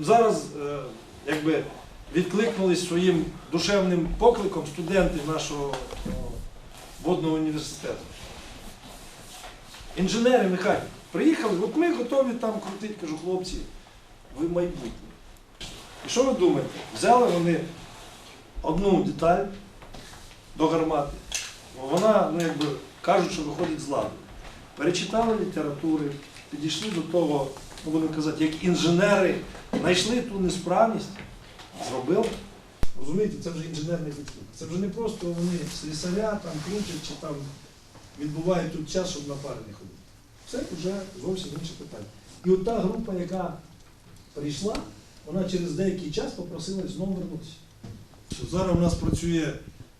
Зараз е, якби відкликнулись своїм душевним покликом студенти нашого е, водного університету. Інженери, механіки, приїхали, от ми готові там крутити, кажу, хлопці, ви майбутнє. І що ви думаєте? Взяли вони одну деталь до гармати. Вона, ну якби кажуть, що виходить з ладу. Перечитали літератури, підійшли до того, будемо казати, як інженери, знайшли ту несправність, зробили. Розумієте, це вже інженерний підхід. Це вже не просто вони слісаря там крутять чи там відбувають тут час, щоб на пари не ходити. Це вже зовсім інше питання. І от та група, яка прийшла, вона через деякий час попросила знову вернутися. Зараз у нас працює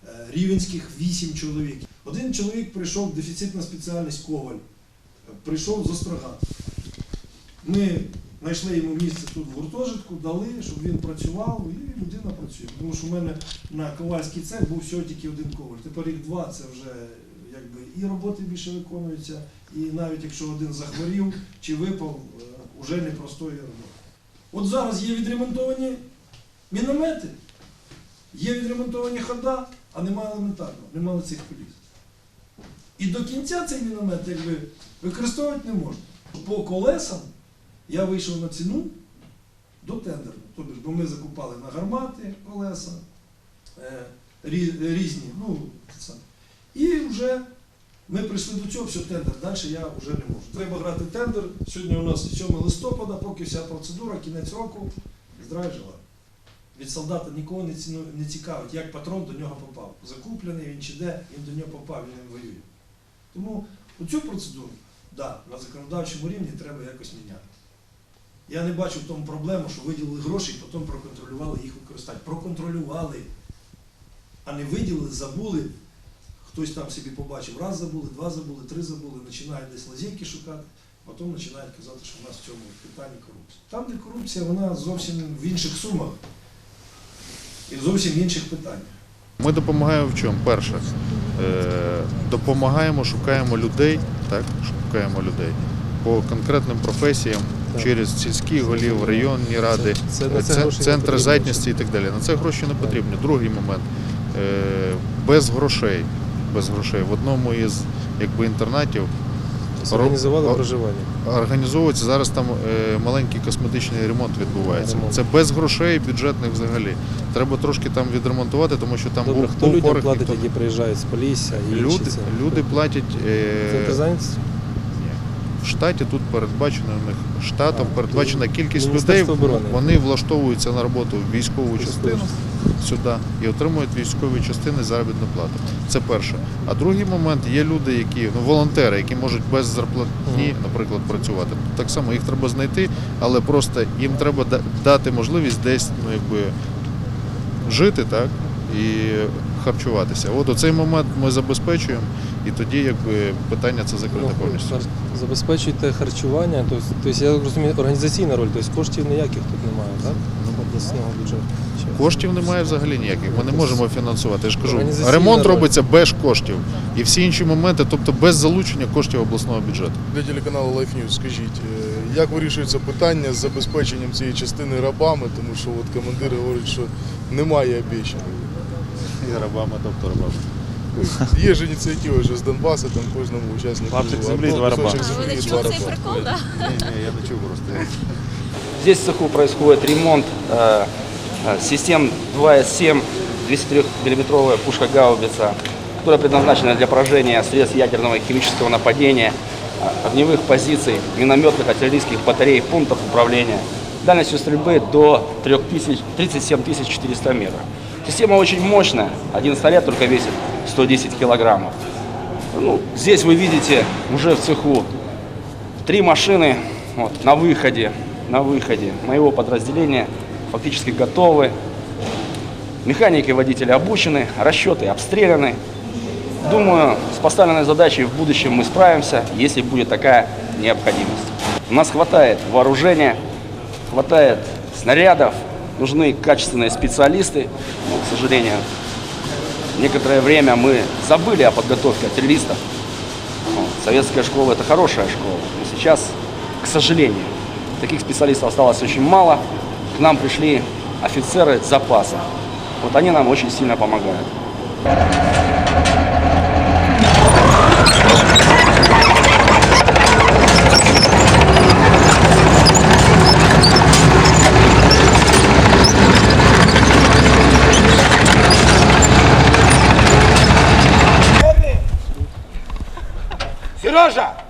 е, рівенських вісім чоловік. Один чоловік прийшов, дефіцитна спеціальність коваль, прийшов з Острога. Ми знайшли йому місце тут в гуртожитку, дали, щоб він працював, і людина працює. Тому що в мене на ковальський цех був всього тільки один коваль. Тепер їх два, це вже якби і роботи більше виконуються, і навіть якщо один захворів чи випав, е, уже не простої роботи. От зараз є відремонтовані міномети, є відремонтовані хода, а немає елементарного, немає цих коліс. І до кінця цей міномет якби, використовувати не можна. По колесам я вийшов на ціну до тендеру. Тобто, бо ми закупали на гармати колеса е, різні. Ну. І вже ми прийшли до цього, все, тендер. Далі я вже не можу. Треба грати тендер. Сьогодні у нас 7 листопада, поки вся процедура, кінець року, здрав жила. Від солдата нікого не, ціну, не цікавить, як патрон до нього попав. Закуплений він чи де, він до нього попав, він воює. Тому цю процедуру, да, на законодавчому рівні треба якось міняти. Я не бачу в тому проблему, що виділили гроші і потім проконтролювали їх використання. Проконтролювали, а не виділили, забули. Хтось там собі побачив, раз забули, два забули, три забули, починають десь лазейки шукати, потім починають казати, що в нас в цьому питанні корупція. Там, де корупція, вона зовсім в інших сумах і зовсім в інших питаннях. Ми допомагаємо в чому? Перше, е, допомагаємо, шукаємо людей, так, шукаємо людей по конкретним професіям. Через сільські голів, районні ради, не центри зайнятості і так далі. На це гроші не потрібні. Другий момент е, без грошей. Без грошей. В одному із якби, інтернатів Тобто Організували проживання. організовується зараз там е, маленький косметичний ремонт відбувається. Ремонт. Це без грошей бюджетних взагалі. Треба трошки там відремонтувати, тому що там Добре, був, хто людям платить, ніхто- які приїжджають з Полісся і інші Люди, це? люди платять е? В штаті. Тут передбачено у них штатом передбачена кількість людей. Вони влаштовуються на роботу в Військову частину сюди і отримують військові частини заробітну плату. Це перше. А другий момент є люди, які ну волонтери, які можуть без зарплатні, наприклад, працювати. Так само їх треба знайти, але просто їм треба дати можливість десь ну якби жити, так і харчуватися. От у цей момент ми забезпечуємо, і тоді якби питання це закрите Ну, повністю. Забезпечуєте харчування, тобто, тобто я розумію, організаційна роль, тобто коштів ніяких тут немає, так? Обласного бюджету. Коштів немає взагалі ніяких. Ми не можемо фінансувати. Я ж кажу, ремонт роль. робиться без коштів. І всі інші моменти, тобто без залучення коштів обласного бюджету. Для телеканалу Life News скажіть, е, як вирішується питання з забезпеченням цієї частини рабами, тому що от командири говорять, що немає обіцянок. Рабами, тобто рабами. Є ж ініціатива вже з Донбасу, там кожному учаснику Клаптик землі, одного два раба. кусочок А, ви землі, не два чули цей раба. прикол, да? Ні, ні, я не чув просто. Здесь в цеху происходит ремонт э, э, систем 2С7, 203-мм пушка гаубица, которая предназначена для поражения средств ядерного и химического нападения, э, огневых позиций, минометных, артиллерийских батарей, пунктов управления. Дальностью стрельбы до 3000 37 400 метров. Система очень мощная, один снаряд только весит 110 килограммов. Ну, здесь вы видите уже в цеху Три машины вот, на выходе, на выходе моего подразделения фактически готовы. Механики и водители обучены, расчеты обстреляны. Думаю, с поставленной задачей в будущем мы справимся, если будет такая необходимость. У нас хватает вооружения, хватает снарядов, нужны качественные специалисты. Но, к сожалению, некоторое время мы забыли о подготовке. Вот, Советская школа это хорошая школа, но сейчас, к сожалению, таких специалистов осталось очень мало. к нам пришли офицеры запаса. Вот они нам очень сильно помогают. Сережа!